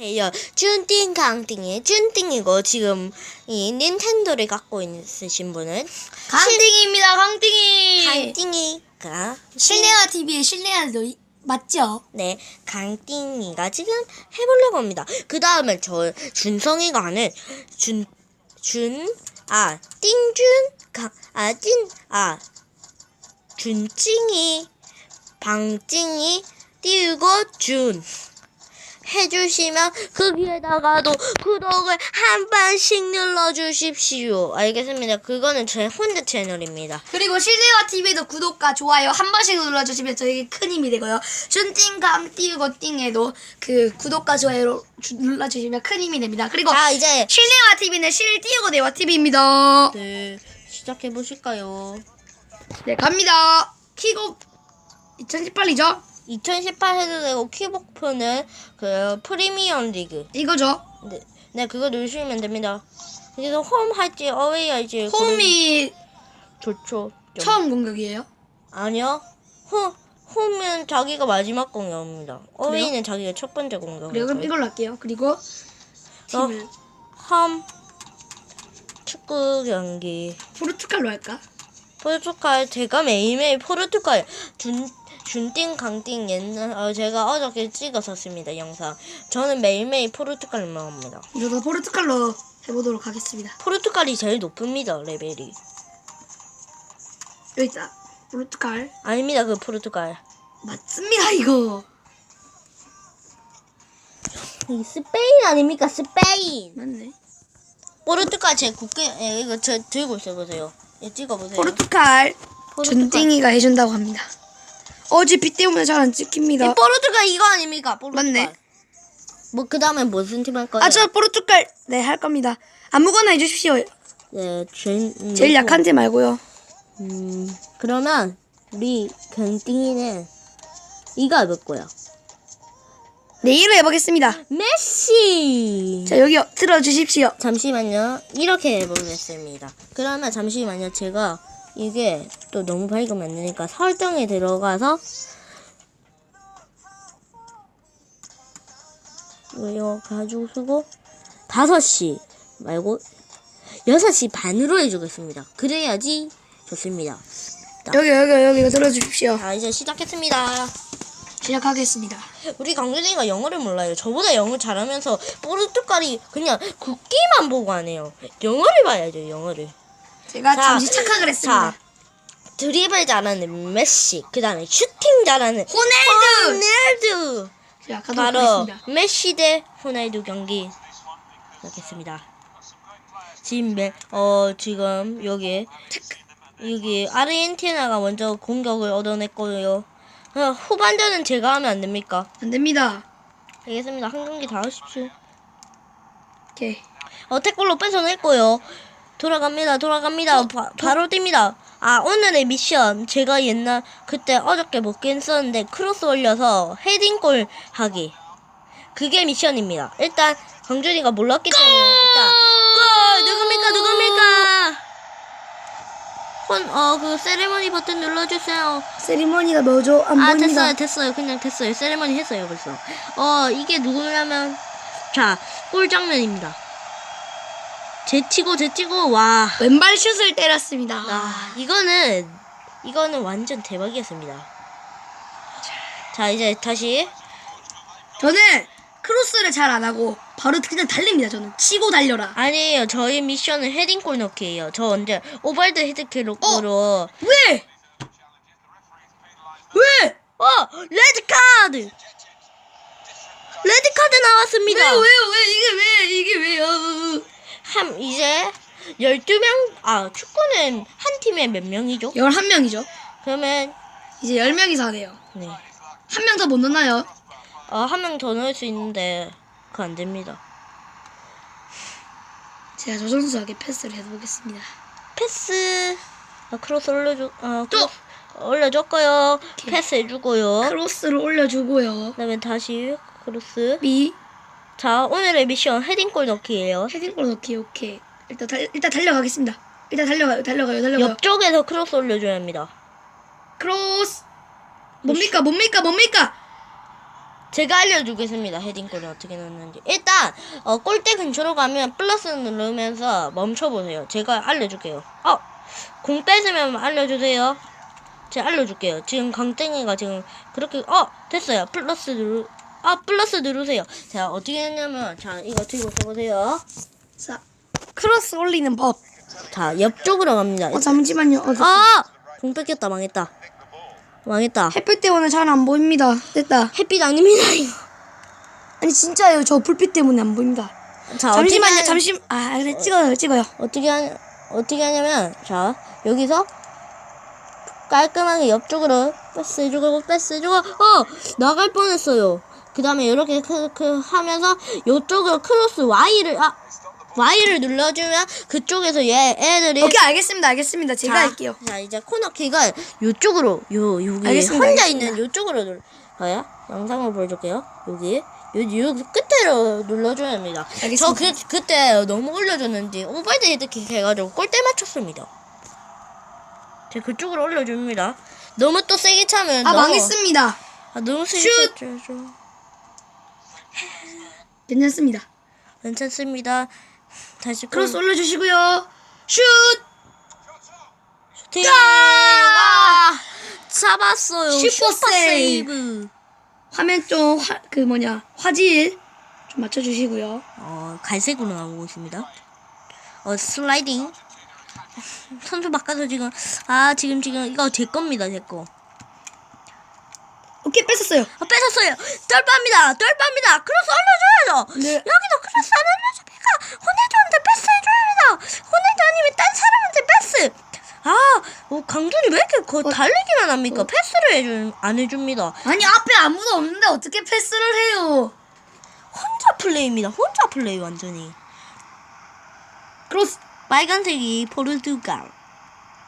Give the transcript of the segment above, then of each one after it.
해요. 준띵 강띵이 준띵이고 지금 이 닌텐도를 갖고 있으신 분은 강띵입니다, 강띵이. 강띵이가 실내화 TV의 실내화도 이- 맞죠? 네 강띵이가 지금 해보려고 합니다. 그 다음에 저 준성이가 하는 준준아 띵준 강아찐아 준찡이 방찡이 띄우고 준 해주시면 거기에다가도 구독을 한 번씩 눌러주십시오. 알겠습니다. 그거는 제 혼자 채널입니다. 그리고 실내화 TV도 구독과 좋아요 한 번씩 눌러주시면 저에게 큰 힘이 되고요. 준띵 강 띄우고 띵에도 그 구독과 좋아요 주- 눌러주시면 큰 힘이 됩니다. 그리고 자 이제 실내화 TV는 실 띄우고 대화 TV입니다. 네 시작해 보실까요? 네, 갑니다. 킥업 2018이죠? 2018 해도 되고 키복프는 그 프리미엄 리그. 이거죠. 네, 네 그거 누르시면 됩니다. 그래서 홈 할지 어웨이 할지 홈이 좋죠. 좀. 처음 공격이에요. 아니요. 홈 홈은 자기가 마지막 공격입니다. 어웨이는 자기가 첫 번째 그래, 그럼. 이걸로 할게요. 그리고 팀을 홈 축구 경기. 포르투갈로 할까? 포르투갈 제가 매일매일 포르투갈 준 준띵 강띵 옛날 어, 제가 어저께 찍었었습니다 영상. 저는 매일매일 포르투갈만 합니다. 저도 포르투갈로 해보도록 하겠습니다. 포르투갈이 제일 높습니다 레벨이. 여기 있다. 포르투갈. 아닙니다 그 포르투갈. 맞습니다, 이거. 이 스페인 아닙니까 스페인. 맞네. 포르투갈 제 국계 예, 이거 저 들고 있어 보세요. 예, 찍어 보세요. 포르투갈. 준띵이가 해준다고 합니다. 어제 비 때문에 잘 안 찍힙니다. 이 포르투갈 이거 아닙니까? 포르투갈. 맞네. 뭐 그다음에 무슨 팀 할 거예요? 아, 저 포르투갈. 네, 할 겁니다. 아무거나 해주십시오. 네, 제일, 음, 제일 놓고. 약한 팀 말고요. 음, 그러면 우리 경띵이는 이거 해볼 거야. 내일로 해보겠습니다. 메시. 자, 여기 들어주십시오. 잠시만요. 이렇게 해보겠습니다. 그러면 잠시만요. 제가 이게 또 너무 밝으면 안 되니까 설정에 들어가서 이거 가지고 쓰고 5시 말고 6시 반으로 해주겠습니다. 그래야지 좋습니다. 여기, 여기, 여기 들어주십시오. 자, 이제 시작했습니다. 시작하겠습니다. 우리 강준이가 영어를 몰라요. 저보다 영어 잘하면서 포르투갈이 그냥 국기만 보고 안 해요. 영어를 봐야죠, 영어를. 제가 자, 잠시 착각을 했습니다. 자, 드리블 잘하는 메시, 그 다음에 슈팅 잘하는 호날두! 호날두. 시작하도록 바로 하겠습니다. 메시 대 호날두 경기 시작했습니다. 지금 메, 어 지금 여기 여기 아르헨티나가 먼저 공격을 얻어냈고요. 어, 후반전은 제가 하면 안 됩니까? 안 됩니다. 알겠습니다. 한 경기 다 하십시오. 오케이. 어, 태클로 뺏어냈고요. 돌아갑니다. 돌아갑니다. 바, 바로 뜁니다. 아, 오늘의 미션. 제가 옛날, 그때 어저께 먹긴 했었는데, 크로스 올려서 헤딩골 하기. 그게 미션입니다. 일단, 강준이가 몰랐기 때문에, 일단, 골! 누굽니까? 누굽니까? 혼, 어, 그, 세레머니 버튼 눌러주세요. 세리머니가 뭐죠? 안 아 보입니다. 됐어요 됐어요 그냥 됐어요 세레머니 했어요 벌써 어 이게 누구냐면 자 꿀장면입니다 제치고 제치고 와 왼발 슛을 때렸습니다. 아, 이거는 이거는 완전 대박이었습니다 자 이제 다시 저는 크로스를 잘 안 하고 바로 그냥 달립니다. 저는 치고 달려라. 아니에요 저희 미션은 헤딩골 넣기예요 저 언제 오발드 헤드킥으로 왜? 왜? 어 레드 카드 레드 카드 나왔습니다 왜요? 왜요? 왜 이게 왜 이게 왜요? 한 이제 12명 아 축구는 한 팀에 몇 명이죠? 11명이죠. 그러면 이제 10명이서 하네요. 네. 한 명 더 못 넣나요? 어, 한 명 더 넣을 수 있는데 그거 안 됩니다. 제가 저 선수에게 패스를 해보겠습니다. 패스 어, 크로스 올려줘 어, 크로스 올려줬고요. 패스 해주고요. 크로스를 올려주고요. 그다음에 다시 크로스. 미 자 오늘의 미션 헤딩골 넣기예요. 헤딩골 넣기 오케이. 일단 달 일단 달려가겠습니다. 일단 달려가요. 달려가요. 달려가요. 옆쪽에서 크로스 올려줘야 합니다. 크로스 뭡니까? 뭡니까? 뭡니까? 제가 알려주겠습니다. 헤딩골을 어떻게 넣는지. 일단 어, 골대 근처로 가면 플러스 누르면서 멈춰보세요. 제가 알려줄게요. 어, 공 뺏으면 알려주세요. 제가 알려줄게요. 지금 강땡이가 지금 그렇게 어 됐어요. 플러스 누르 아 플러스 누르세요. 자 어떻게 했냐면 자 이거 들고 써보세요. 자, 크로스 올리는 법. 자 옆쪽으로 갑니다. 어, 잠시만요. 어, 아! 공 뺏겼다 망했다. 망했다. 햇빛 때문에 잘 안 보입니다. 됐다. 햇빛 아닙니다 이거. 아니 진짜요. 저 불빛 때문에 안 보입니다. 자 잠시만요. 어떻게 잠시. 아 그래 찍어요. 찍어요. 어떻게 하냐 어떻게 하냐면 자 여기서 깔끔하게 옆쪽으로 패스 해주고 패스 해주고 어 나갈 뻔했어요 그 다음에 이렇게 그, 그 하면서 이쪽으로 크로스 Y를 아 Y를 눌러주면 그쪽에서 얘 애들이 오케이 알겠습니다. 알겠습니다. 제가 자, 할게요. 자 이제 코너키가 이쪽으로 요 여기 알겠습니다, 혼자 알겠습니다. 있는 이쪽으로 눌러요 영상을 보여줄게요 여기 요, 요 끝으로 눌러줘야 합니다 알겠습니다. 저 그, 그때 너무 올려줬는지 오버헤드 헤드킥 해가지고 골대 맞췄습니다 제가 그쪽으로 올려줍니다 너무 또 세게 차면 아 너무, 망했습니다. 아, 너무 세게 슛! 찼죠 괜찮습니다. 괜찮습니다 다시 크로스 올려주시고요. 슛. 슈팅 아! 잡았어요 슈퍼 슈퍼 세이브. 세이브 화면 좀그 뭐냐 화질 좀 맞춰주시고요. 어, 갈색으로 나오고 있습니다. 어, 슬라이딩. 선수 바꿔서 지금, 아, 지금, 지금, 이거 제 겁니다, 제 거. 오케이 뺐었어요. 아, 뺏었어요! 떨빠입니다! 떨빠입니다! 크로스 올려줘야죠! 네. 여기도 크로스 안 올려주니까, 호네드한테 패스 해줘야 됩니다! 호네드 아니면 딴 사람한테 패스! 아, 어, 강준이 왜 이렇게 거, 달리기만 합니까? 패스를 해주, 안 해줍니다. 아니 앞에 아무도 없는데 어떻게 패스를 해요? 혼자 플레이입니다. 혼자 플레이, 완전히. 크로스 빨간색이 포르투갈.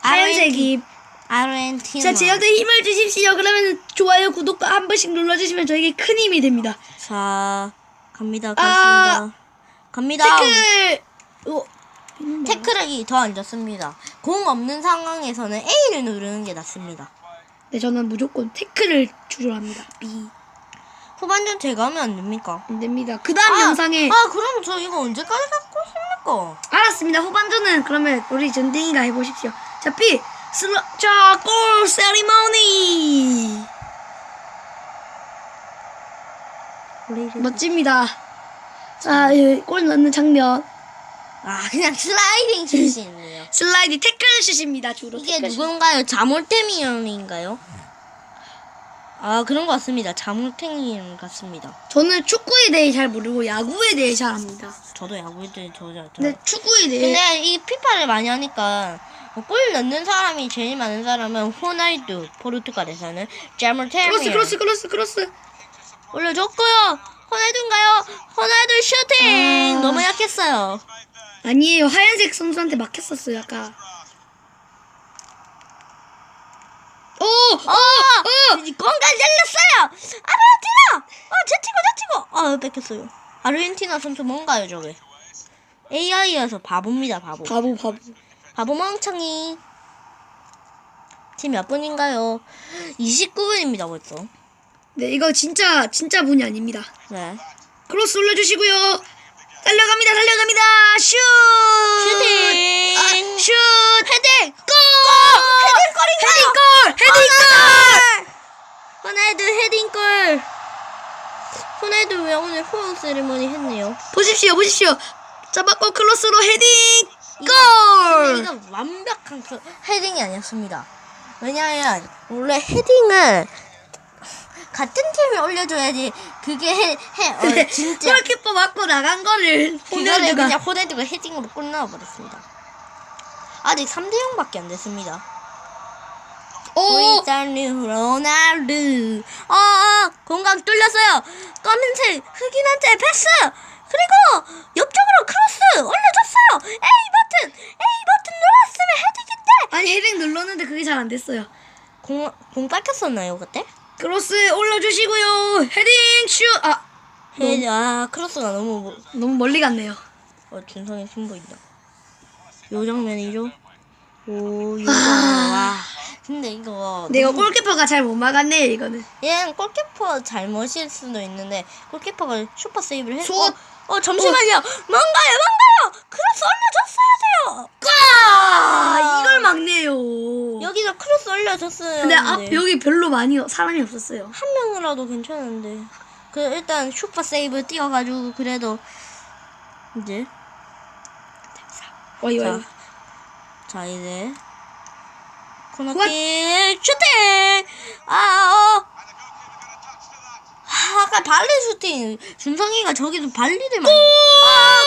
하얀색이 아르헨티나. 자 제작대 힘을 주십시오. 그러면 좋아요 구독과 한 번씩 눌러주시면 저에게 큰 힘이 됩니다. 자, 갑니다. 아. 갑니다. 갑니다. 태클. 어, 태클이 더 안 좋습니다. 공 없는 상황에서는 A를 누르는 게 낫습니다. 네 저는 무조건 태클을 주저합니다. B 후반전 제가 하면 안 됩니까? 안 됩니다. 그 다음 영상에 아, 그럼 저 이거 언제까지 갖고 있습니까? 알았습니다. 후반전은 그러면 우리 전댕이가 해보십시오. 자 B 슬러 자골 세리머니 멋집니다. 자, 예, 골 넣는 장면. 아, 그냥 슬라이딩 출신이에요. 슬라이드 태클 슛입니다. 주로 이게 태클 슛. 누군가요? 자몰템이 형인가요? 아, 그런 것 같습니다. 자몰탱이 형 같습니다. 저는 축구에 대해 잘 모르고 야구에 대해 잘 압니다. 저도 야구할 때 저자. 저. 근데 축구에 대해 근데 이 피파를 많이 하니까 골 넣는 사람이 제일 많은 사람은 호날두 포르투갈에서는 자몰테미 크로스 크로스 크로스 크로스. 올려줬고요 호날두인가요? 호날두 슈팅 아. 너무 약했어요 아니에요. 하얀색 선수한테 막혔었어요. 아까. 오! 오! 어! 공간 열렸어요 아르헨티나 어 제치고 제치고 아 뺏겼어요 아르헨티나 선수 뭔가요 저게 AI여서 바보입니다 바보 바보 바보. 바보 멍청이 지금 몇 분인가요? 29분입니다 벌써 네, 이거 진짜 진짜 분이 아닙니다. 네 크로스 올려주시고요. 달려갑니다, 달려갑니다. 슛! 슈팅! 아, 슛! 헤딩! 골! 헤딩 골인가요? 헤딩 골! 헤딩 골! 호날두 헤딩 골! 호날두 왜 오늘 호응 세리머니 했네요? 보십시오, 보십시오. 잡았고 크로스로 헤딩! 골! 이거 완벽한 그 헤딩이 아니었습니다. 왜냐하면 원래 헤딩을 같은 팀이 올려줘야지 그게 해, 해 어, 진짜 골키퍼 맞고 나간 거를 그거를 호날두가 그냥 호날두가 헤딩으로 골 넣어버렸습니다. 아직 3대 0밖에 안 됐습니다. 오! 보이자뉴 로날드 어, 어 공간 뚫렸어요 검은색 흑인한테 패스 그리고 옆쪽으로 크로스 올려줬어요 A 버튼 A 버튼 눌렀으면 헤딩인데 아니 헤딩 눌렀는데 그게 잘 안 됐어요. 공, 공 뺏겼었나요 그때? 크로스 올려주시고요. 헤딩 슛! 아 헤, 아 크로스가 너무 뭐- 너무 멀리 갔네요. 어 준성이 숨 보인다 요 장면이죠 오 요장 와 근데 이거 근데 이거 너무- 골키퍼가 잘 못 막았네 이거는. 얘는 골키퍼 잘못일 수도 있는데 골키퍼가 슈퍼 세이브를 했고 슛! 어 잠시만요. 뭔가요? 뭔가요? 크로스 올려줬어야 돼요. 아 이걸 막네요. 여기서 크로스 올려줬어요 근데 앞 여기 별로 많이 사람이 없었어요. 한 명이라도 괜찮은데. 그 일단 슈퍼 세이브 뛰어가지고 그래도 이제 와이 자, 와이. 자 이제 코너킥 슈팅! 아 어. 아, 아까 발리 슈팅 준성이가 저기서 발리를 많이 아,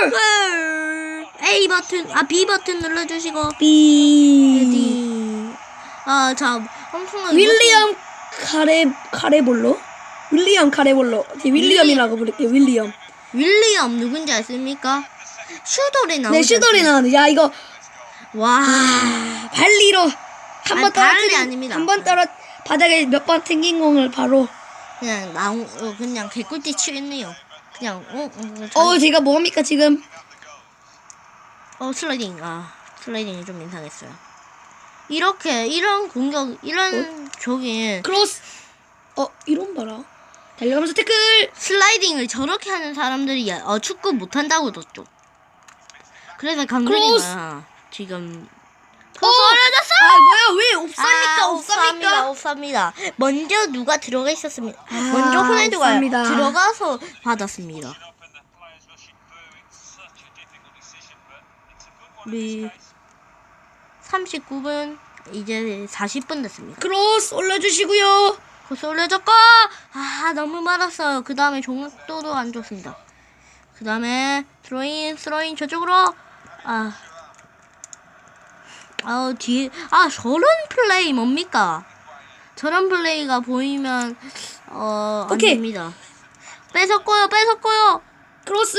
골! 골! 골! A 버튼 아 B 버튼 눌러주시고 비. 헤딩 아자 엄청나게 윌리엄 카레 카레볼로? 윌리엄 카레볼로. 네, 윌리엄이라고 부를게요. 윌리엄. 멋- 윌리엄 누군지 아십니까? 슈돌이 나오죠 네 슈돌이 나가는. 야 이거 와 발리로 아니, 한번 발리 떨어뜨린 아닙니다. 한 번 떨어 바닥에 몇 번 튕긴 공을 바로 그냥 나온 어, 그냥 개꿀띠 치겠네요. 그냥 어, 어, 어 자기- 제가 뭡니까 지금 어 슬라이딩 아 슬라이딩이 좀 이상했어요. 이렇게 이런 공격 이런 저기 크로스 어 이런 봐라 달려가면서 태클 슬라이딩을 저렇게 하는 사람들이 야- 어, 축구 못한다고 뒀죠. 그래서! 강근이가 지금 어! 어려졌어. 아 뭐야 왜 옵삽니까 아, 옵삽니까 옵삽니다. 먼저 누가 들어가 있었습니다. 아, 먼저 호날두가 옵삽니다. 들어가서 받았습니다. 우리 39분 이제 40분 됐습니다. 크로스 올려주시고요 코스 올려줬고 아 너무 많았어요. 그 다음에 종합도도 안 좋습니다. 그 다음에 스로인 스로인 저쪽으로 아 아우 뒤에 아 저런 플레이 뭡니까? 저런 플레이가 보이면 어 오케이. 안됩니다. 뺏었고요 뺏었고요 크로스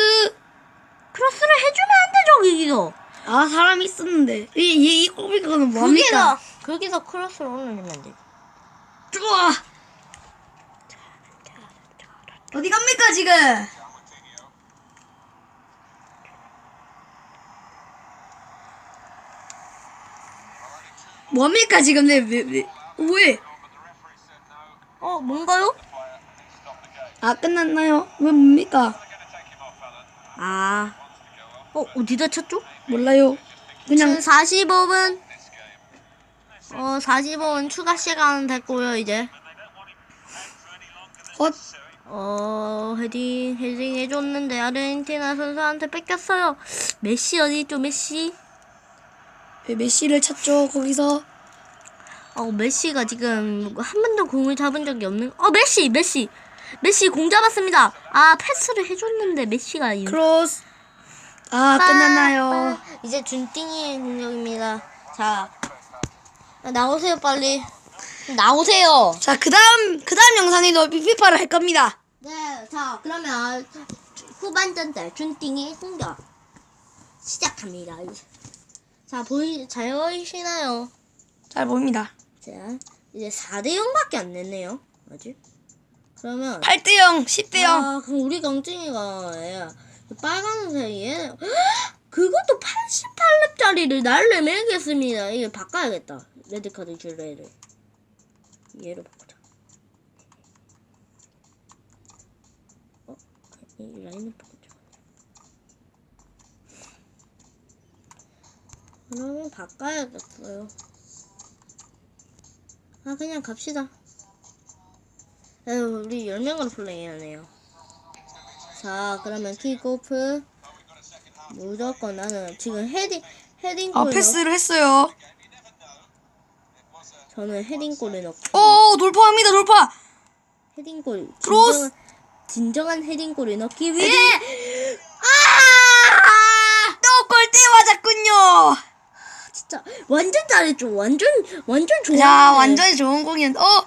크로스를 해주면 안 되죠 여기서 아 사람이 있었는데 이이 꼬비거는 뭐합니까 거기서 거기서 크로스를 올리면 안 돼. 좋아 어디 갑니까 지금 뭡니까 지금 내 왜, 왜, 왜? 어 뭔가요? 아 끝났나요? 왜 뭡니까? 아 어, 어디다 쳤죠? 몰라요. 그냥 45분 어 45분 추가 시간 됐고요 이제 헛 어 헤딩 헤딩 해줬는데 아르헨티나 선수한테 뺏겼어요 메시 어디 있죠 메시 왜 메시를 찾죠 거기서? 어 메시가 지금 한 번도 공을 잡은 적이 없는 어 메시 메시. 메시 공 잡았습니다. 아 패스를 해줬는데 메시가 이- 크로스. 아 끝났나요? 이제 준띵이의 공격입니다. 자 나오세요 빨리. 나오세요. 자 그다음 그다음 영상에도 피파를 할 겁니다. 네, 자, 그러면 후반전 때 준띵의 공격 시작합니다. 자, 보이, 잘 보이시나요? 잘 보입니다. 자, 이제 4대 0밖에 안 냈네요. 아직. 그러면 8대 0, 10대 0. 아, 그럼 우리 강증이가 얘, 빨간색 얘 그것도 88렙짜리를 날래 매겠습니다. 이게 바꿔야겠다. 레드카드 줄 애를. 얘로 바꾸자. 어? 이 라인을 바꾸 그러면 바꿔야겠어요. 아, 그냥 갑시다. 에휴, 우리 10명으로 플레이하네요. 자, 그러면 킥오프. 무조건 나는 지금 헤딩, 헤딩골 아 넣, 패스를 했어요. 저는 헤딩골을 넣고, 오 돌파합니다 돌파. 헤딩골. 크로스! 진정한, 진정한 헤딩골을 넣기 위해! 아! 또 골대 맞았군요. 진짜, 완전 잘했죠. 완전, 완전 좋아. 야 완전히 좋은 공이었. 어.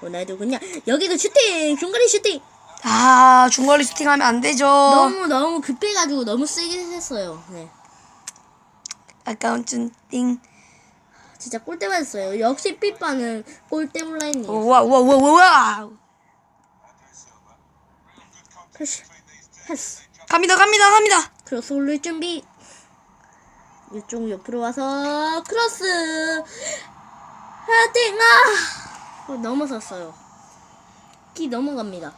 호날두 그냥, 여기도 슈팅! 중거리 슈팅! 아 중거리 슈팅하면 안 되죠. 너무, 너무 급해가지고 너무 세게 했어요. 네. 아까운 띵. 진짜 골대 맞았어요. 역시 삐빠는 골대 온라인이에요. 우와 우와 우와 우와. 패스, 패스. 갑니다 갑니다 갑니다. 크로스 올릴 준비. 이쪽 옆으로 와서 크로스. 헤딩 아! 어, 넘어섰어요. 키 넘어갑니다.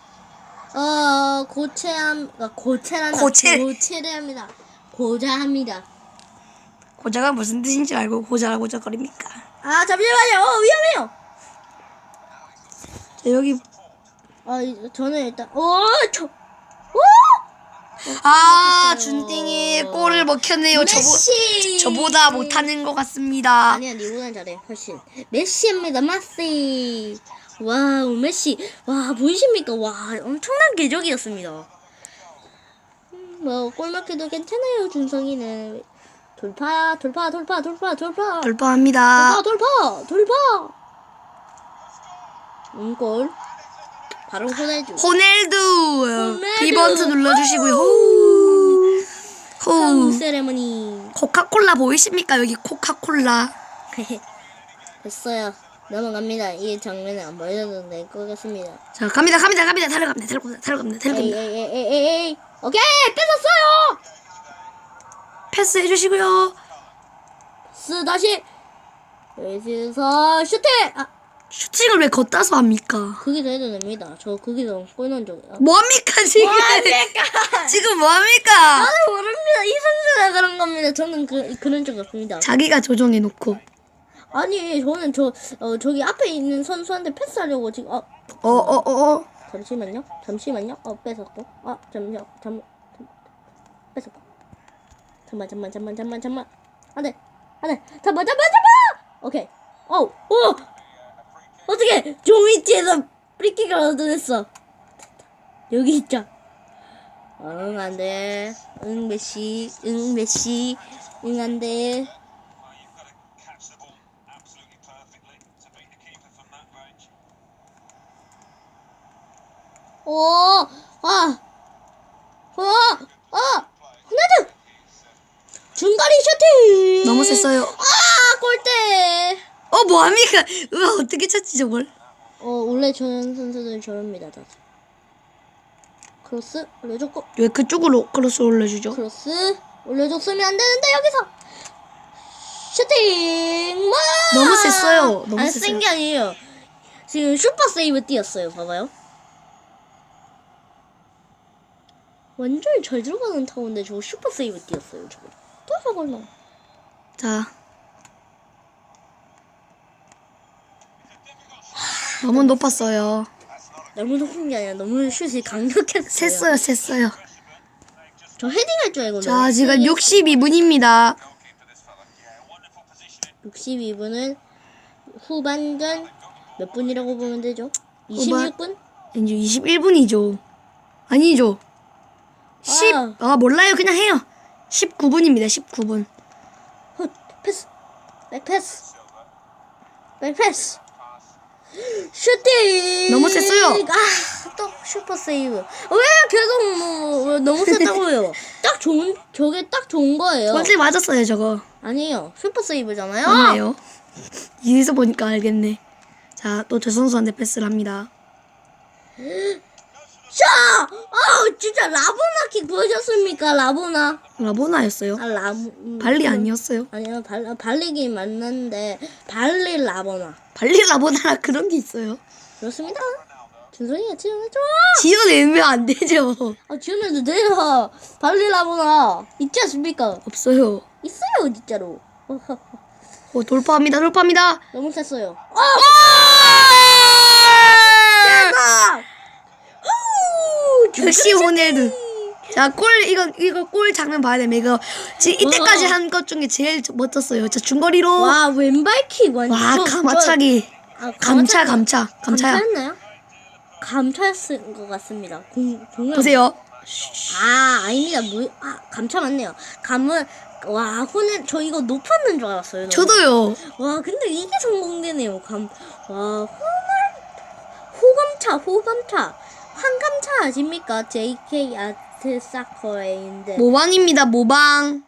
어 고체함 아, 고체란다. 고체. 고체를 합니다. 고자합니다. 고자가 무슨 뜻인지 알고 고자라 고자거립니까? 아 잠시만요. 어 위험해요. 자, 여기 아 이- 저는 일단 어저 아 준띵이 골을 먹혔네요. 저보, 메시. 저보다 못하는 것 같습니다. 아니야 니보다 잘해 훨씬. 메시입니다 메시. 와우 메시. 와 보이십니까? 와 엄청난 궤적이었습니다. 음, 뭐 골 먹혀도 괜찮아요 준성이는. 돌파 돌파 돌파 돌파 돌파. 돌파합니다. 돌파 돌파 돌파. 음 골 바로 호넬두 호넬두. 비번트 눌러주시고요. 호우. 호우. 세레머니 코카콜라 보이십니까? 여기 코카콜라. 됐어요 넘어갑니다 이 장면을 안 보여줘도 될 것 같습니다 자 갑니다 갑니다 갑니다 달려 갑니다 달려 갑니다 달려 갑니다 에이 달려갑니다. 에이 에이 에이 에이 오케이 뺏었어요 패스 해주시고요. 스 다시 여기서 슈팅 아 슈팅을 왜 걷다서 합니까? 거기서 해도 됩니다. 저 거기서 골 넣은 적이야 뭐합니까 지금? 지금 뭐합니까? 나는 모릅니다. 이 선수가 그런 겁니다. 저는 그, 그런 적 없습니다. 자기가 조정해 놓고. 아니 저는 저 어, 저기 앞에 있는 선수한테 패스하려고 지금 어. 어 어어 잠시만요. 잠시만요. 어 뺏었고. 아 잠시만 잠, 잠 뺏었고. 잠만 잠만 잠만 잠만 잠만. 안돼 안돼. 잠만 잠만 잠만! 오케이. 어우 오 어떻게 조미치에서 프리킥을 얻어냈어 여기 있자 응 안 돼 응 메시 응 메시 응 안돼 that range. 오, 아, 어, 어, 하나도 중거리 슈팅. 너무 셌어요. 아, 골대. 어 뭐합니까? 으아 어떻게 쳤지 저걸? 어, 원래 저런 선수들 저럽니다, 다. 크로스 올려줬고, 왜 그쪽으로 크로스 올려주죠? 크로스 올려줬으면 안 되는데 여기서 슈팅. 와! 너무 셌어요. 너무 안 셌어요. 센게 아니에요. 지금 슈퍼 세이브 뛰었어요. 봐봐요. 완전히 잘 들어가는 타운데 저거 슈퍼 세이브 뛰었어요. 저거. 또 저걸 넣어. 자. 너무 높았어요. 너무 높은 게 아니라 너무 슛이 강력했어요. 셌어요, 셌어요. 저 헤딩할 줄 알고. 자, 지금 62분입니다. 62분은 후반전 몇 분이라고 보면 되죠? 후반- 26분? 이제 21분이죠. 아니죠. 10, 아. 아, 몰라요. 그냥 해요. 19분입니다, 19분. 헛, 패스. 백패스. 백패스. 슈팅. 너무 셌어요. 아, 또 슈퍼 세이브. 왜 계속 뭐, 뭐 너무 셌다고요? 딱 좋은 저게 딱 좋은 거예요. 골대 맞았어요, 저거. 아니에요. 슈퍼 세이브잖아요. 맞네요. 여기서 보니까 알겠네. 자, 또 저 선수한테 패스를 합니다. 자, 아우 진짜 라보나킥 보여줬습니까? 라보나. 라보나였어요. 아 라보. 음, 발리 아니었어요. 아니요 발 발리긴 맞는데 발리 라보나. 발리 라보나라 그런 게 있어요. 그렇습니다. 준성이가 지원해줘. 지어내면 안 되죠. 아 지원해도 돼요. 발리 라보나 있지 않습니까? 없어요. 있어요 진짜로. 어, 돌파합니다, 돌파합니다. 너무 셌어요. 아! 대박! 후! 역시 호넬드. 자, 골, 이거, 이거 골 장면 봐야 됩니다. 이거, 지금 이때까지 와. 한것 중에 제일 멋졌어요. 자, 중거리로. 와, 와 왼발킥 완전. 가마차기. 아, 감차. 감차. 감차야. 감차였나요? 감차였을 것 같습니다. 공, 공을 보세요. 아 아닙니다. 무, 아 감차 맞네요. 감은 와 호는 저 이거 높았는 줄 알았어요. 너무. 저도요. 와 근데 이게 성공되네요. 감. 와 호날 호감차 호감차 아십니까? JK 아트 사커레인데 모방입니다, 모방.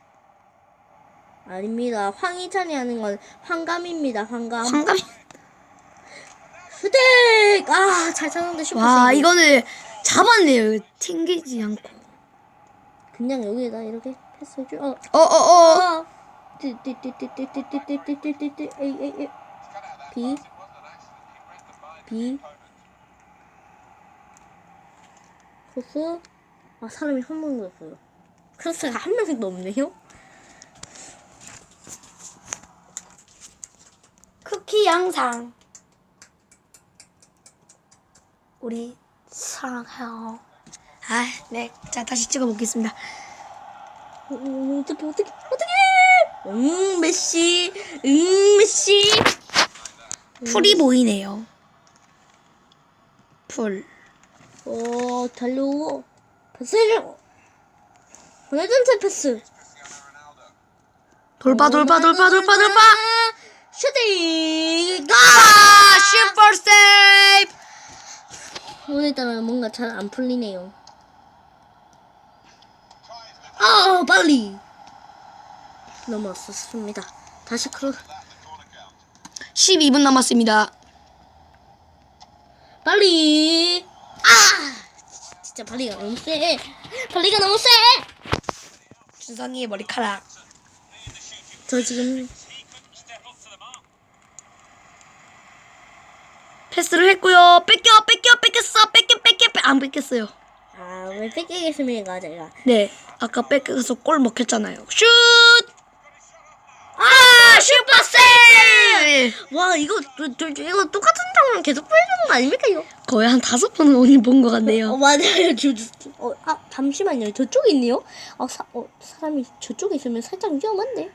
아닙니다. 황희찬이 하는 건 황감입니다. 황감. 황감. 휴대 아잘 찾았는데 슈퍼 와. 이거는 잡았네요. 튕기지 않고. 그냥 여기에다 이렇게 패스해줘. 어. 어, 어, 어. 어. 띠띠띠띠띠띠띠띠띠띠띠 에이 에이 에이 B B 크로스 아 사람이 한 명도 없어요 크로스가 한 명도 없네요 쿠키 영상. 우리 사랑해요. 아, 네. 자, 다시 찍어 보겠습니다. 음, 어떻게 어떻게 어떻게 응 메시 응 메시 풀이 보이네요. 풀. 어 달려 패스를 보내준세 패스 돌파, 돌파, 돌파, 돌파, 돌파! 슈팅 아! 슈퍼 세이브! 오늘따라 뭔가 잘 안 풀리네요 아 빨리 넘어섰습니다 다시 크로스 12분 남았습니다. 빨리 아 진짜 발리가 너무 세 발리가 너무 세 준성이의 머리카락. 저 지금 패스를 했고요. 뺏겨, 뺏겨, 뺏겼어. 뺏겨, 뺏겨, 뺏. 안 뺏겼어요. 아 왜 뺏기겠습니까 제가 네, 아까 뺏겨서 골 먹혔잖아요. 슛! 아, 슈퍼 세이브! 와 이거 저, 저, 저, 이거 똑같은 장면 계속 보여주는 거 아닙니까 이거? 거의 한 다섯 번은 오늘 본 것 어 같네요. 맞아요. 저, 저, 어, 아 잠시만요. 저쪽에 있네요. 아 사, 어, 사람이 저쪽에 있으면 살짝 위험한데.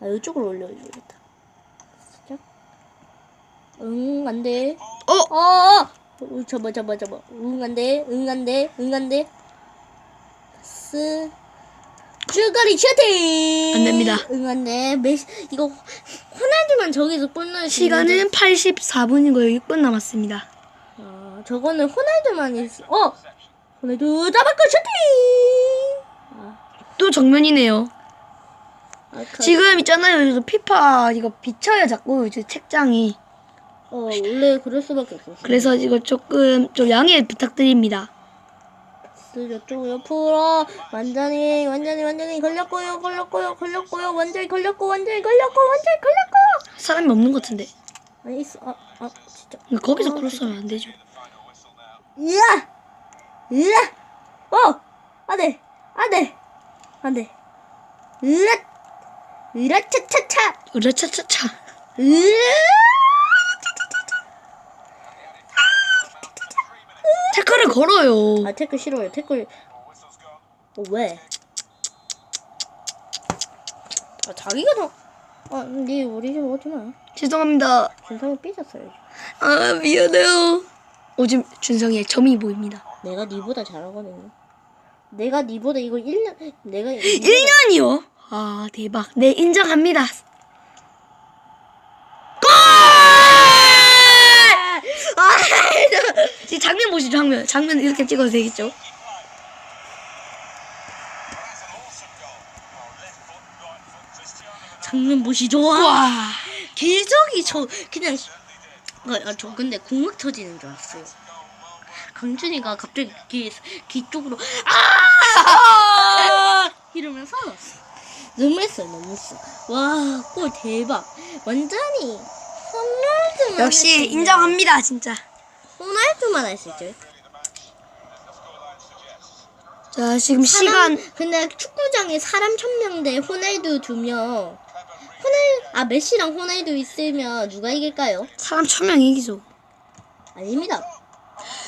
아 이쪽으로 올려줘야겠다. 살짝. 응 안돼. 어? 어, 어, 어 잡아 잡아 잡아. 응 안 돼. 응 안 돼. 응 안돼. 스. 쭈가리 슈팅. 안 됩니다. 응 안돼. 메시 이거 호날두만 저기서 있는데. 시간은 84분이고요. 6분 남았습니다. 아, 저거는 호날두만 있어. 어! 호날두 잡았고 슈팅! 아, 또 정면이네요. 아까, 지금 있잖아요. 이거 피파 이거 비쳐요 자꾸 이제 책장이. 어, 원래 그럴 수밖에 없었어. 그래서 이거 조금 좀 양해 부탁드립니다. 저쪽 옆으로 완전히, 완전히, 완전히 걸렸고요, 걸렸고요, 걸렸고요, 완전히 걸렸고, 완전히 걸렸고, 완전히 걸렸고! 사람이 없는 것 같은데. 아니, 있어. 아, 아, 진짜. 거기서 아, 크로스하면 안 되죠. 이야! 이야! 어! 안 돼! 안 돼! 안 돼! 으라! 으라, 차차차! 으라차차차. 으 태클을 걸어요. 아 태클 싫어요. 태클 어, 왜? 아 자기가 더. 아네 우리 좀 오지 마. 죄송합니다. 준성이 삐졌어요. 아 미안해요. 요즘 준성이의 점이 보입니다. 내가 니보다 잘하거든요. 내가 니보다 이거 1년 내가 1년이요? 아 대박. 네 인정합니다. 골! 아, 지금 장면 보시죠 장면. 장면 이렇게 찍어도 되겠죠? 장면 보시죠. 와. 계속이 저 그냥 아, 아, 저 근데 공막 터지는 줄 알았어요. 강준이가 갑자기 귀, 귀 쪽으로 아 이러면서 너무했어요, 너무했어. 와, 골 대박. 완전히 역시 인정합니다 진짜. 호날두만 할 수 있죠. 자 지금 사람, 시간 근데 축구장에 사람 천 명 대 호날두 두 명. 호날 아 메시랑 호날두 있으면 누가 이길까요? 사람 천명 이기죠. 아닙니다.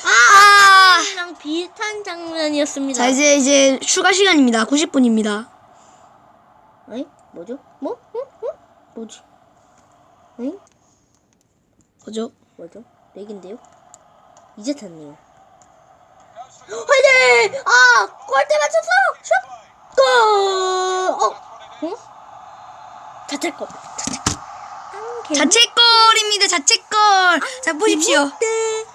아! 이랑 비슷한 장면이었습니다. 자 이제 이제 추가 시간입니다. 90분입니다. 아니 뭐죠? 뭐? 어? 어? 뭐지? 아니 뭐죠? 뭐죠? 렉인데요? 이제 탔네요. 화이팅! 아 골대 맞췄어! 슛! 골! 어? 어? 자책골. 자책골. 아, 자책골입니다. 자책골. 자 보십시오. 네.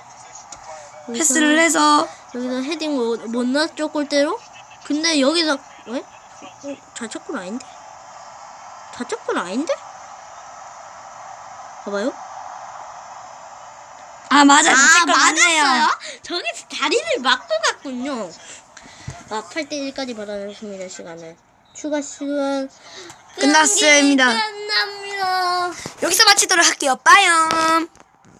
패스를 해서 여기서 헤딩 못, 못 넣었죠 골대로? 근데 여기서 왜? 어, 자책골 아닌데? 자책골 아닌데? 봐봐요. 아 맞아 아, 맞았어요? 저기서 다리를 맞고 갔군요. 아, 8대 1까지 받아냈습니다, 시간을. 추가 시간. 끝났습니다. 끝납니다. 여기서 마치도록 할게요. 빠염.